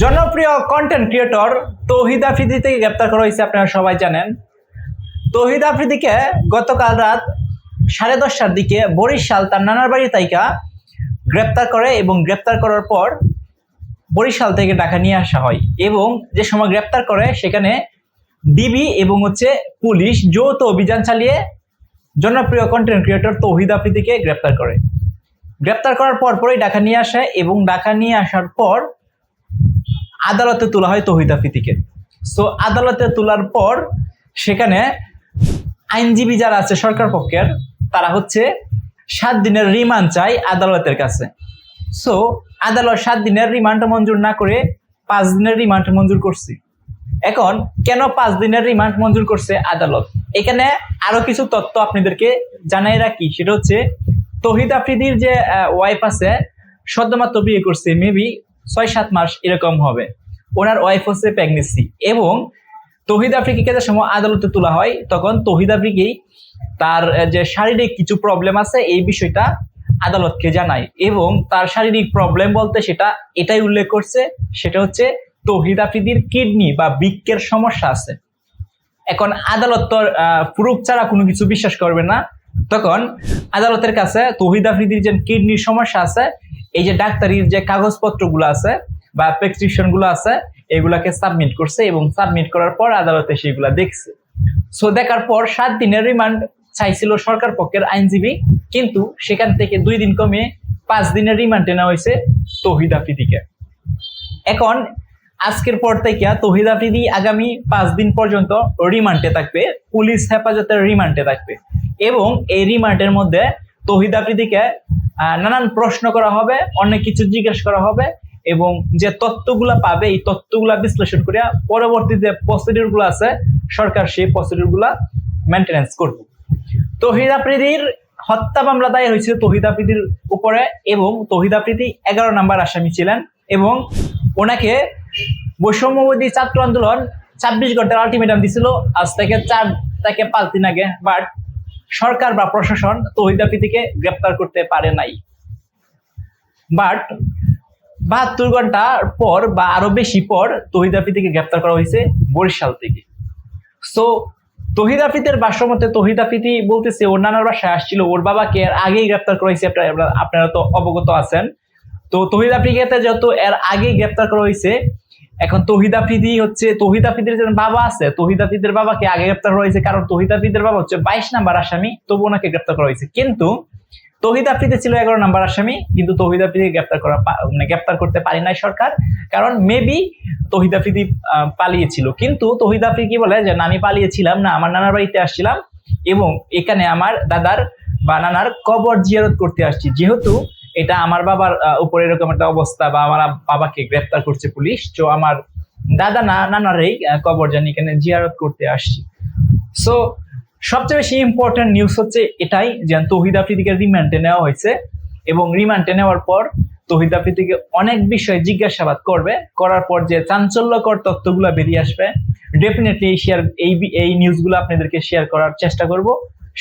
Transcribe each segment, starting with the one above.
জনপ্রিয় content creator তৌহিদ আফ্রিদি থেকে গ্রেপ্তার করা হয়েছে, আপনারা সবাই জানেন। তৌহিদ আফ্রিদিকে গতকাল রাত সাড়ে দশটার দিকে বরিশাল তার নানার বাড়ি তাইকা গ্রেপ্তার করে এবং গ্রেপ্তার করার পর বরিশাল থেকে ঢাকা নিয়ে আসা হয় এবং যে সময় গ্রেপ্তার করে সেখানে ডিবি এবং হচ্ছে পুলিশ যৌথ অভিযান চালিয়ে জনপ্রিয় কন্টেন্ট ক্রিয়েটর তৌহিদ আফ্রিদিকে গ্রেপ্তার করে। গ্রেপ্তার করার পর পরই ঢাকা নিয়ে আসে এবং ঢাকা নিয়ে আসার পর আদালতে তোলা হয় তৌহিদ আফ্রিদিকে। সো আদালতে তোলার পর সেখানে আইনজীবী যারা আছে সরকার পক্ষের, তারা হচ্ছে সাত দিনের রিমান্ড চাই আদালতের কাছে। সো আদালত সাত দিনের রিমান্ড মঞ্জুর না করে পাঁচ দিনের রিমান্ড মঞ্জুর করছি। এখন কেন পাঁচ দিনের রিমান্ড মঞ্জুর করছে আদালত? এখানে আরও কিছু তথ্য আপনাদেরকে জানাই রাখি। সেটা হচ্ছে, তহিদ আফ্রিদির যে ওয়াইফ আছে, সদ্যমাত্র বিয়ে করছে মেবি ছয় সাত মাস এরকম হবে। ওনার ওয়াইফ হচ্ছে প্রেগনেন্সি এবং তহিদ আফ্রিকিকে যে সময় আদালতে তোলা হয়, তখন তহিদ আফ্রিকি তার যে শারীরিক কিছু প্রবলেম আছে, এই বিষয়টা আদালতকে জানায় এবং তার শারীরিক প্রবলেম বলতে সেটা এটাই উল্লেখ করছে, সেটা হচ্ছে তহিদ আফ্রিদির কিডনি বা বৃক্ষের সমস্যা আছে। এখন আদালত তো প্রুফ ছাড়া কোনো কিছু বিশ্বাস করবে না। তখন আদালতের কাছে তহিদ আফ্রিদির যে কিডনির সমস্যা আছে এই যে ডাক্তারির যে কাগজপত্রগুলো আছে বা প্রেসক্রিপশনগুলো আছে, এগুলাকে সাবমিট করছে এবং সাবমিট করার পর আদালতে সেগুলা দেখছে। সো দেখার পর সাত দিনের রিমান্ড চাইছিল সরকার পক্ষের আইনজীবী, কিন্তু সেখান থেকে দুই দিন কমে পাঁচ দিনের রিমান্ডে নেওয়া হয়েছে তহিদ আফ্রিদিকে। এখন আজকের পর থেকে তহিদ আফ্রিদি আগামী পাঁচ দিন পর্যন্ত রিমান্ডে থাকবে, পুলিশ হেফাজতের রিমান্ডে থাকবে। এবং এই রিমান্ডের মধ্যে তহিদ আফ্রিদিকে নানান প্রশ্ন করা হবে, অনেক কিছু জিজ্ঞেস করা হবে এবং যে তথ্যগুলা পাবে, এই তথ্যগুলা বিশ্লেষণ করে পরবর্তী যে প্রসিডিউরগুলো আছে, সরকার সেই প্রসিডিউরগুলা মেনটেন্যান্স করবে। তহিদ আফ্রিদির হত্যা মামলা দায়ের হয়েছিল তহিদ আফ্রিদির উপরে এবং তহিদ আফ্রিদি এগারো নাম্বার আসামি ছিলেন এবং ওনাকে বৈষম্যবাদী ছাত্র আন্দোলন ছাব্বিশ ঘণ্টার আলটিমেটাম দিছিল। আজ থেকে চার থেকে পাঁচ দিন আগে বাট সরকার বা প্রশাসন তহিদ আফ্রিদিকে গ্রেপ্তার করতে পারে নাই। বাট বাহাত্তর ঘণ্টার পর বা আরও বেশি পর তহিদ আফ্রিদিকে গ্রেপ্তার করা হয়েছে বরিশাল থেকে। সো তহিদ আফ্রিদের ভাষ্য তহিদ আফ্রিদি বলতেছে, ওর নানার বাসায় আসছিল, ওর বাবাকে এর আগেই গ্রেপ্তার করা হয়েছে, আপনারা আপনারা তো অবগত আছেন। তো তহিদ আফ্রিকাতে যত এর আগেই গ্রেপ্তার করা হয়েছে এখন তহিদ আফ্রিদি হচ্ছে তহিদ আফ্রিদের যে বাবা আছে তহিদ আফ্রিদের বাবাকে আগে গ্রেপ্তার করা হয়েছে কারণ তহিদ আফ্রিদের বাবা হচ্ছে বাইশ নাম্বার আসামি তবু ওনাকে গ্রেপ্তার করা হয়েছে। কিন্তু তহিদ আফ্রিদি ছিল এগারো নাম্বার আসামি কিন্তু তহিদ আফ্রিদি গ্রেপ্তার করা মানে গ্রেপ্তার করতে পারি নাই সরকার কারণ মেবি তহিদ আহ, পালিয়েছিল। কিন্তু তহিদ কি বলে যে আমি পালিয়েছিলাম না আমার নানার বাড়িতে আসছিলাম এবং এখানে আমার দাদার বা নানার কবর জিয়ারত করতে আসছি। যেহেতু এটা আমার বাবার উপরে এরকম একটা অবস্থা বা আমার বাবাকে গ্রেপ্তার করছে পুলিশ। তো আমার দাদা না, নানারই কবর জানি এখানে জিয়ারত করতে আসছি। সো সবচেয়ে বেশি ইম্পর্টেন্ট নিউজ হচ্ছে এটাই যে তহিদ আফ্রিদিকে রিমান্ডে নেওয়া হয়েছে এবং রিমান্ডে নেওয়ার পর তহিদ আফ্রিদিকে অনেক বিষয়ে জিজ্ঞাসাবাদ করবে। করার পর যে চাঞ্চল্যকর তথ্যগুলো বেরিয়ে আসবে ডেফিনেটলি এই শেয়ার এই এই নিউজগুলো আপনাদেরকে শেয়ার করার চেষ্টা করব।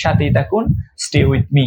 সাথেই থাকুন স্টে উইথ মি